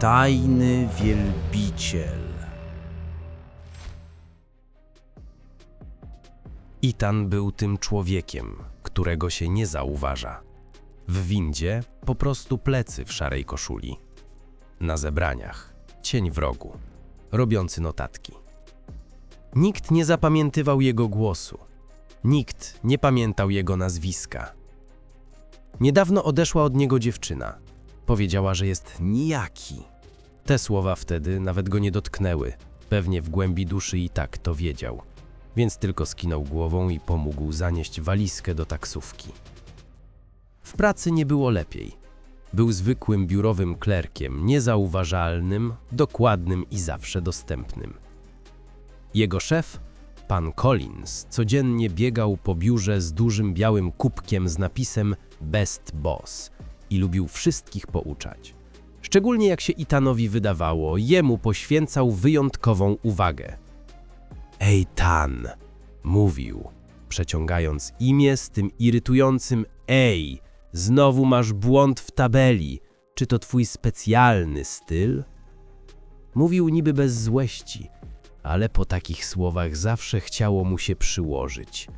Tajny wielbiciel. Itan był tym człowiekiem, którego się nie zauważa. W windzie po prostu plecy w szarej koszuli. Na zebraniach cień w rogu, robiący notatki. Nikt nie zapamiętywał jego głosu. Nikt nie pamiętał jego nazwiska. Niedawno odeszła od niego dziewczyna. Powiedziała, że jest nijaki. Te słowa wtedy nawet go nie dotknęły. Pewnie w głębi duszy i tak to wiedział więc tylko skinął głową i pomógł zanieść walizkę do taksówki. W pracy nie było lepiej. Był zwykłym biurowym klerkiem, niezauważalnym, dokładnym i zawsze dostępnym. Jego szef, pan Collins, codziennie biegał po biurze z dużym białym kubkiem z napisem Best Boss i lubił wszystkich pouczać. Szczególnie jak się Itanowi wydawało, jemu poświęcał wyjątkową uwagę. Ej, Tan, mówił, przeciągając imię z tym irytującym ej, znowu masz błąd w tabeli. Czy to twój specjalny styl? Mówił niby bez złości, ale po takich słowach zawsze chciało mu się przyłożyć.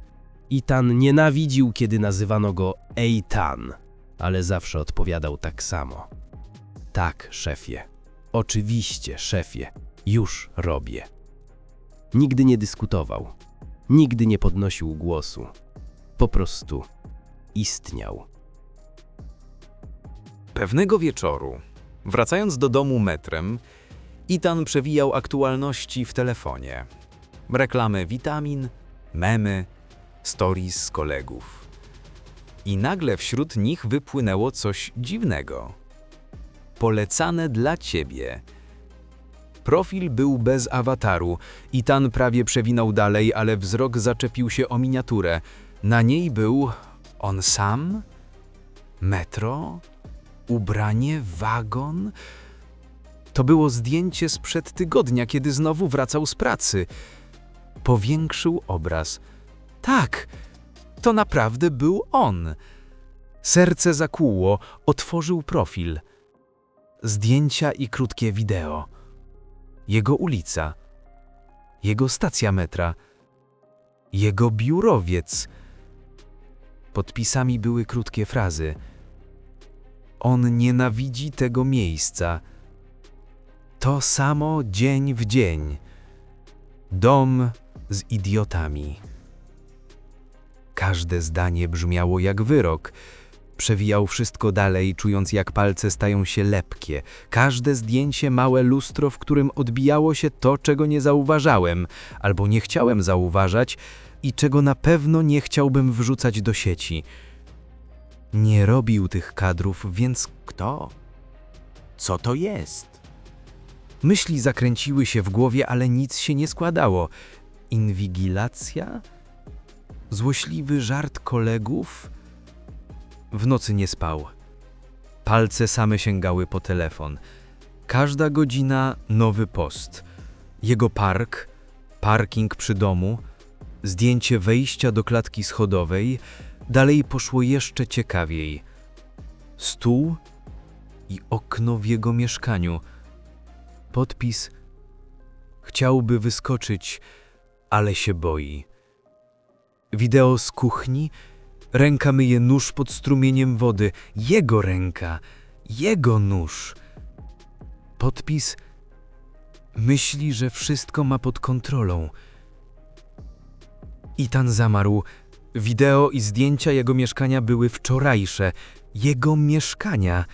Itan nienawidził, kiedy nazywano go Eitan, ale zawsze odpowiadał tak samo. Tak, szefie. Oczywiście, szefie. Już robię. Nigdy nie dyskutował, nigdy nie podnosił głosu. Po prostu istniał. Pewnego wieczoru, wracając do domu metrem, Itan przewijał aktualności w telefonie. Reklamy witamin, memy, stories z kolegów. I nagle wśród nich wypłynęło coś dziwnego. Polecane dla ciebie. Profil był bez awataru. Itan prawie przewinął dalej, ale wzrok zaczepił się o miniaturę. Na niej był on sam? Metro? Ubranie, wagon. To było zdjęcie sprzed tygodnia, kiedy znowu wracał z pracy. Powiększył obraz. Tak, to naprawdę był on. Serce zakłuło, otworzył profil. Zdjęcia i krótkie wideo. Jego ulica. Jego stacja metra. Jego biurowiec. Podpisami były krótkie frazy. On nienawidzi tego miejsca. To samo dzień w dzień. Dom z idiotami. Każde zdanie brzmiało jak wyrok. Przewijał wszystko dalej, czując jak palce stają się lepkie. Każde zdjęcie małe lustro, w którym odbijało się to, czego nie zauważałem, albo nie chciałem zauważać i czego na pewno nie chciałbym wrzucać do sieci. Nie robił tych kadrów, więc Kto? Co to jest? Myśli zakręciły się w głowie, ale nic się nie składało. Inwigilacja? Złośliwy żart kolegów? W nocy nie spał. Palce same sięgały po telefon. Każda godzina nowy post. Jego park, parking przy domu, zdjęcie wejścia do klatki schodowej. Dalej poszło jeszcze ciekawiej. Stół i okno w jego mieszkaniu. Podpis chciałby wyskoczyć, ale się boi. Wideo z kuchni, ręka myje nóż pod strumieniem wody, jego ręka, jego nóż. Podpis myśli, że wszystko ma pod kontrolą. Itan zamarł. Wideo i zdjęcia jego mieszkania były wczorajsze. Jego mieszkania.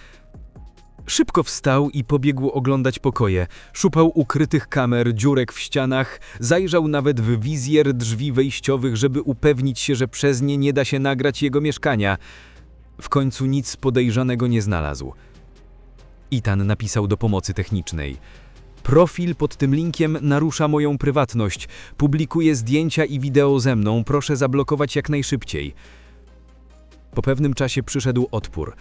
Szybko wstał i pobiegł oglądać pokoje. Szukał ukrytych kamer, dziurek w ścianach, zajrzał nawet w wizjer drzwi wejściowych, żeby upewnić się, że przez nie nie da się nagrać jego mieszkania. W końcu nic podejrzanego nie znalazł. Itan napisał do pomocy technicznej. Profil pod tym linkiem narusza moją prywatność. Publikuję zdjęcia i wideo ze mną. Proszę zablokować jak najszybciej. Po pewnym czasie przyszedł odpór.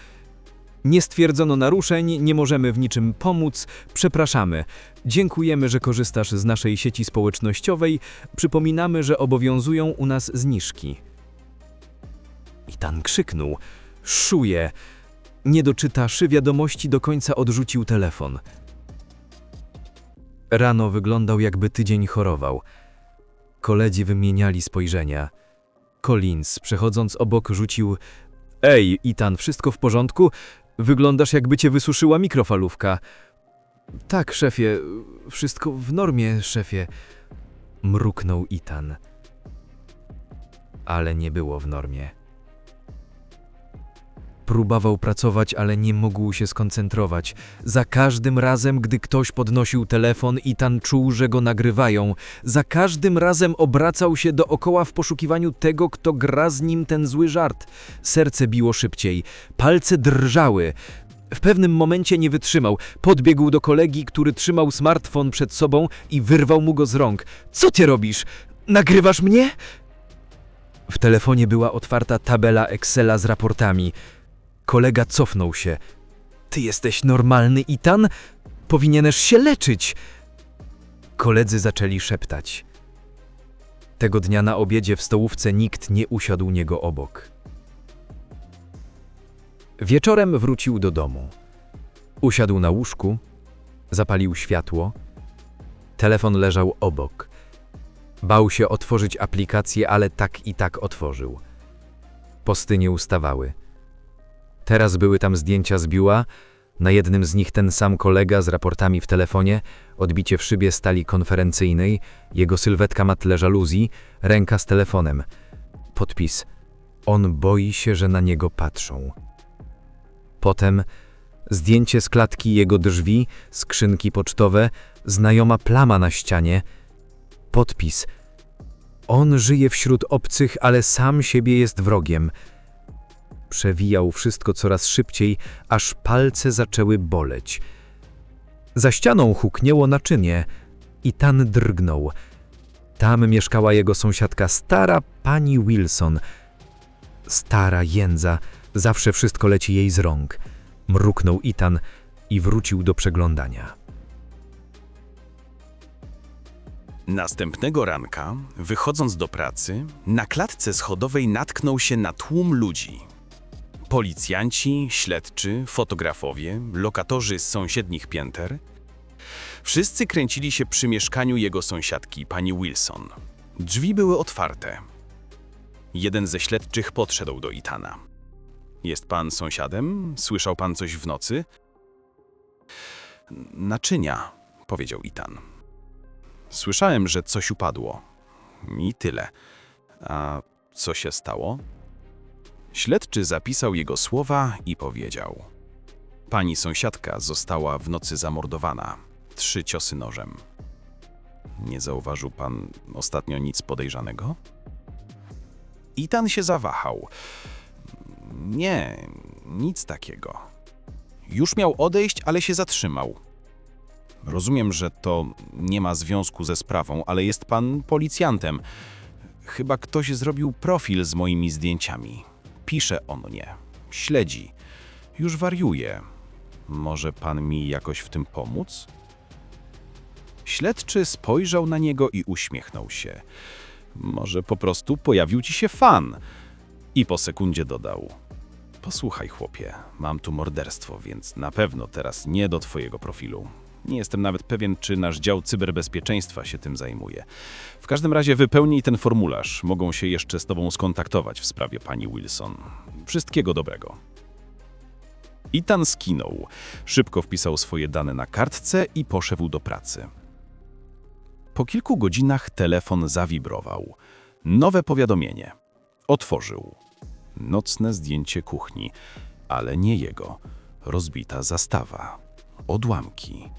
Nie stwierdzono naruszeń, nie możemy w niczym pomóc, przepraszamy. Dziękujemy, że korzystasz z naszej sieci społecznościowej. Przypominamy, że obowiązują u nas zniżki. Itan krzyknął. Szuje. Nie doczytawszy wiadomości do końca odrzucił telefon. Rano wyglądał, jakby tydzień chorował. Koledzy wymieniali spojrzenia. Collins, przechodząc obok, rzucił: Ej, Itan, wszystko w porządku? Wyglądasz, jakby cię wysuszyła mikrofalówka. Tak, szefie, wszystko w normie, szefie. Mruknął Itan. Ale nie było w normie. Próbował pracować, ale nie mógł się skoncentrować. Za każdym razem, gdy ktoś podnosił telefon, Itan czuł, że go nagrywają. Za każdym razem obracał się dookoła w poszukiwaniu tego, kto gra z nim ten zły żart. Serce biło szybciej, palce drżały. W pewnym momencie nie wytrzymał. Podbiegł do kolegi, który trzymał smartfon przed sobą i wyrwał mu go z rąk. Co ty robisz? Nagrywasz mnie? W telefonie była otwarta tabela Excela z raportami. Kolega cofnął się. Ty jesteś normalny, Itan? Powinieneś się leczyć. Koledzy zaczęli szeptać. Tego dnia na obiedzie w stołówce nikt nie usiadł niego obok. Wieczorem wrócił do domu. Usiadł na łóżku, zapalił światło. Telefon leżał obok. Bał się otworzyć aplikację, ale tak i tak otworzył. Posty nie ustawały. Teraz były tam zdjęcia z biura, na jednym z nich ten sam kolega z raportami w telefonie, odbicie w szybie stali konferencyjnej, jego sylwetka ma tle żaluzji, ręka z telefonem. Podpis. On boi się, że na niego patrzą. Potem zdjęcie z klatki jego drzwi, skrzynki pocztowe, znajoma plama na ścianie. Podpis. On żyje wśród obcych, ale sam siebie jest wrogiem. Przewijał wszystko coraz szybciej, aż palce zaczęły boleć. Za ścianą huknięło naczynie i Tan drgnął. Tam mieszkała jego sąsiadka, stara pani Wilson. Stara jędza, zawsze wszystko leci jej z rąk. Mruknął Itan i wrócił do przeglądania. Następnego ranka, wychodząc do pracy, na klatce schodowej natknął się na tłum ludzi. Policjanci, śledczy, fotografowie, lokatorzy z sąsiednich pięter. Wszyscy kręcili się przy mieszkaniu jego sąsiadki, pani Wilson. Drzwi były otwarte. Jeden ze śledczych podszedł do Itana. Jest pan sąsiadem? Słyszał pan coś w nocy? Naczynia, powiedział Itan. Słyszałem, że coś upadło. I tyle. A co się stało? Śledczy zapisał jego słowa i powiedział: Pani sąsiadka została w nocy zamordowana. Trzy ciosy nożem. Nie zauważył pan ostatnio nic podejrzanego? Itan się zawahał. Nie, nic takiego. Już miał odejść, ale się zatrzymał. Rozumiem, że to nie ma związku ze sprawą, ale jest pan policjantem. Chyba ktoś zrobił profil z moimi zdjęciami. Pisze o mnie. Śledzi. Już wariuje. Może pan mi jakoś w tym pomóc? Śledczy spojrzał na niego i uśmiechnął się. Może po prostu pojawił ci się fan. I po sekundzie dodał: Posłuchaj, chłopie, mam tu morderstwo, więc na pewno teraz nie do twojego profilu. Nie jestem nawet pewien, czy nasz dział cyberbezpieczeństwa się tym zajmuje. W każdym razie wypełnij ten formularz. Mogą się jeszcze z tobą skontaktować w sprawie pani Wilson. Wszystkiego dobrego. Itan skinął. Szybko wpisał swoje dane na kartce i poszedł do pracy. Po kilku godzinach telefon zawibrował. Nowe powiadomienie. Otworzył. Nocne zdjęcie kuchni, ale nie jego. Rozbita zastawa. Odłamki.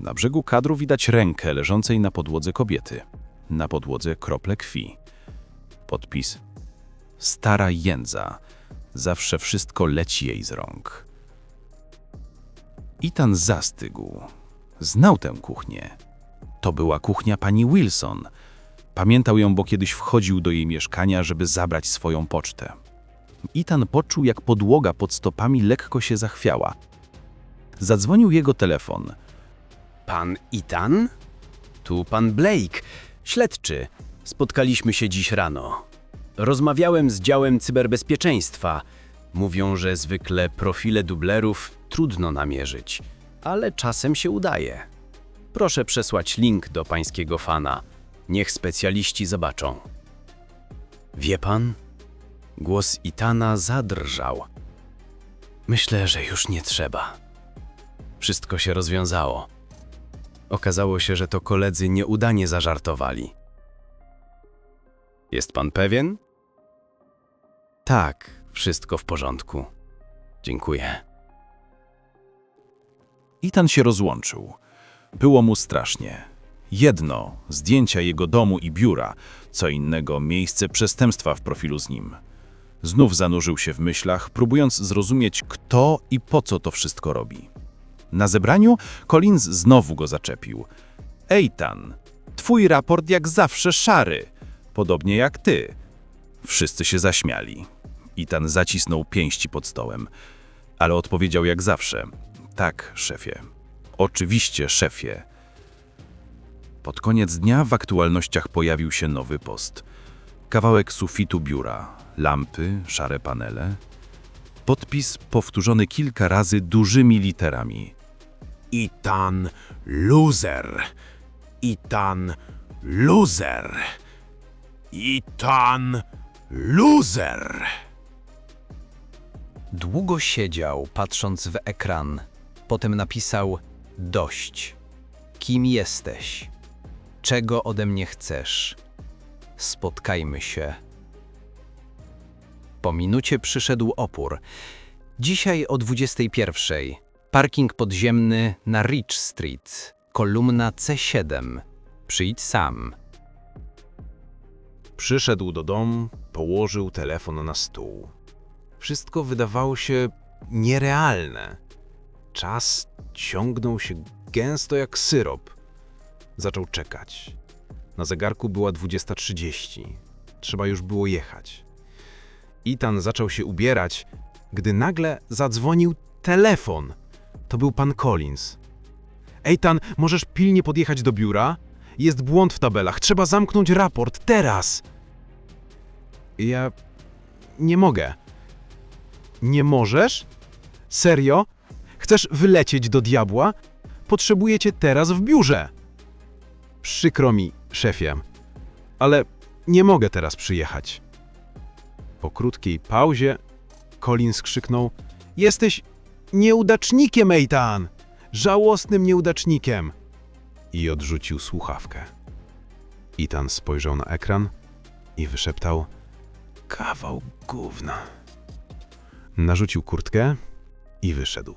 Na brzegu kadru widać rękę leżącej na podłodze kobiety. Na podłodze krople krwi. Podpis. Stara jędza. Zawsze wszystko leci jej z rąk. Itan zastygł. Znał tę kuchnię. To była kuchnia pani Wilson. Pamiętał ją, bo kiedyś wchodził do jej mieszkania, żeby zabrać swoją pocztę. Itan poczuł, jak podłoga pod stopami lekko się zachwiała. Zadzwonił jego telefon. Pan Itan? Tu pan Blake, śledczy. Spotkaliśmy się dziś rano. Rozmawiałem z działem cyberbezpieczeństwa. Mówią, że zwykle profile dublerów trudno namierzyć, ale czasem się udaje. Proszę przesłać link do pańskiego fana. Niech specjaliści zobaczą. Wie pan? Głos Itana zadrżał. Myślę, że już nie trzeba. Wszystko się rozwiązało. Okazało się, że to koledzy nieudanie zażartowali. Jest pan pewien? Tak, wszystko w porządku. Dziękuję. Itan się rozłączył. Było mu strasznie. Jedno zdjęcia jego domu i biura, co innego miejsce przestępstwa w profilu z nim. Znów zanurzył się w myślach, próbując zrozumieć, kto i po co to wszystko robi. Na zebraniu Collins znowu go zaczepił. Ejtan, twój raport jak zawsze szary, podobnie jak ty. Wszyscy się zaśmiali. Itan zacisnął pięści pod stołem, ale odpowiedział jak zawsze. Tak, szefie. Oczywiście, szefie. Pod koniec dnia w aktualnościach pojawił się nowy post. Kawałek sufitu biura, lampy, szare panele. Podpis powtórzony kilka razy dużymi literami. Itan loser. Itan loser. Itan loser. Długo siedział, patrząc w ekran. Potem napisał: Dość. Kim jesteś? Czego ode mnie chcesz? Spotkajmy się. Po minucie przyszedł opór. Dzisiaj o 21. Parking podziemny na Rich Street, kolumna C7. Przyjdź sam. Przyszedł do domu, położył telefon na stół. Wszystko wydawało się nierealne. Czas ciągnął się gęsto jak syrop. Zaczął czekać. Na zegarku była 20.30. Trzeba już było jechać. Itan zaczął się ubierać, gdy nagle zadzwonił telefon. To był pan Collins. Ejtan, możesz pilnie podjechać do biura? Jest błąd w tabelach. Trzeba zamknąć raport teraz. Ja nie mogę. Nie możesz? Serio? Chcesz wylecieć do diabła? Potrzebuję cię teraz w biurze. Przykro mi, szefie, ale nie mogę teraz przyjechać. Po krótkiej pauzie Collins krzyknął: Jesteś nieudacznikiem, Eitan! Żałosnym nieudacznikiem! I odrzucił słuchawkę. Ethan spojrzał na ekran i wyszeptał: Kawał gówna. Narzucił kurtkę i wyszedł.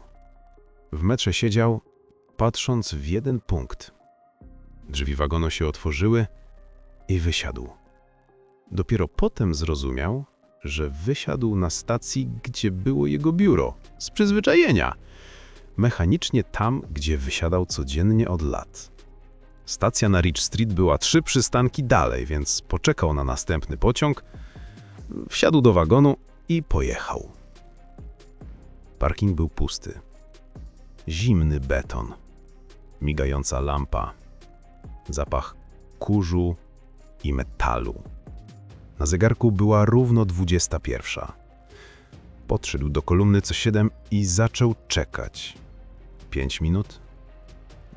W metrze siedział, patrząc w jeden punkt. Drzwi wagonu się otworzyły i wysiadł. Dopiero potem zrozumiał, że wysiadł na stacji, gdzie było jego biuro, z przyzwyczajenia. Mechanicznie tam, gdzie wysiadał codziennie od lat. Stacja na Rich Street była trzy przystanki dalej, więc poczekał na następny pociąg, wsiadł do wagonu i pojechał. Parking był pusty. Zimny beton, migająca lampa, zapach kurzu i metalu. Na zegarku była równo 21. Podszedł do kolumny C7 i zaczął czekać. 5 minut,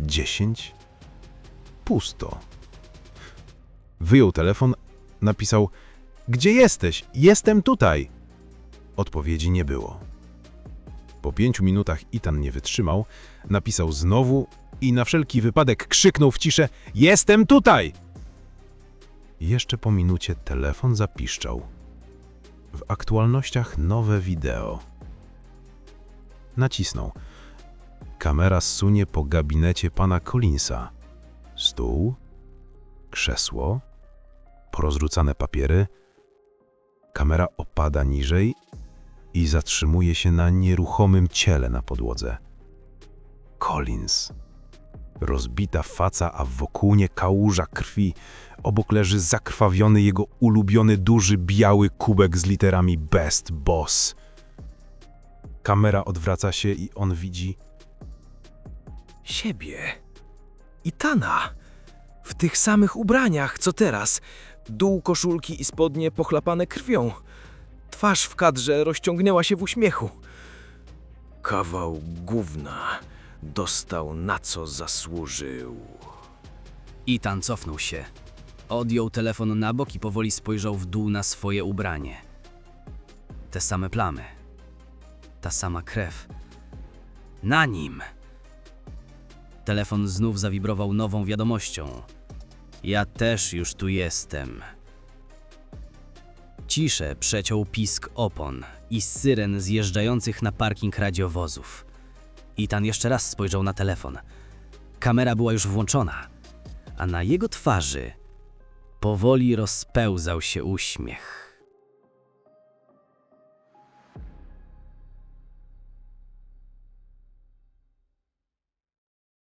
10, pusto. Wyjął telefon, napisał: Gdzie jesteś? Jestem tutaj. Odpowiedzi nie było. Po pięciu minutach Itan nie wytrzymał, napisał znowu i na wszelki wypadek krzyknął w ciszę: Jestem tutaj! Jeszcze po minucie telefon zapiszczał. W aktualnościach nowe wideo. Nacisnął. Kamera sunie po gabinecie pana Collinsa. Stół, krzesło, porozrzucane papiery. Kamera opada niżej i zatrzymuje się na nieruchomym ciele na podłodze. Collins. Rozbita faca, a wokół nie kałuża krwi. Obok leży zakrwawiony jego ulubiony duży biały kubek z literami Best Boss. Kamera odwraca się i on widzi Siebie. I Tana. W tych samych ubraniach, co teraz. Dół koszulki i spodnie pochlapane krwią. Twarz w kadrze rozciągnęła się w uśmiechu. Kawał gówna. dostał na co zasłużył. Itan cofnął się. Odjął telefon na bok i powoli spojrzał w dół na swoje ubranie. Te same plamy. Ta sama krew. Na nim! Telefon znów zawibrował nową wiadomością. Ja też już tu jestem. Ciszę przeciął pisk opon i syren zjeżdżających na parking radiowozów. Itan jeszcze raz spojrzał na telefon. Kamera była już włączona, a na jego twarzy powoli rozpełzał się uśmiech.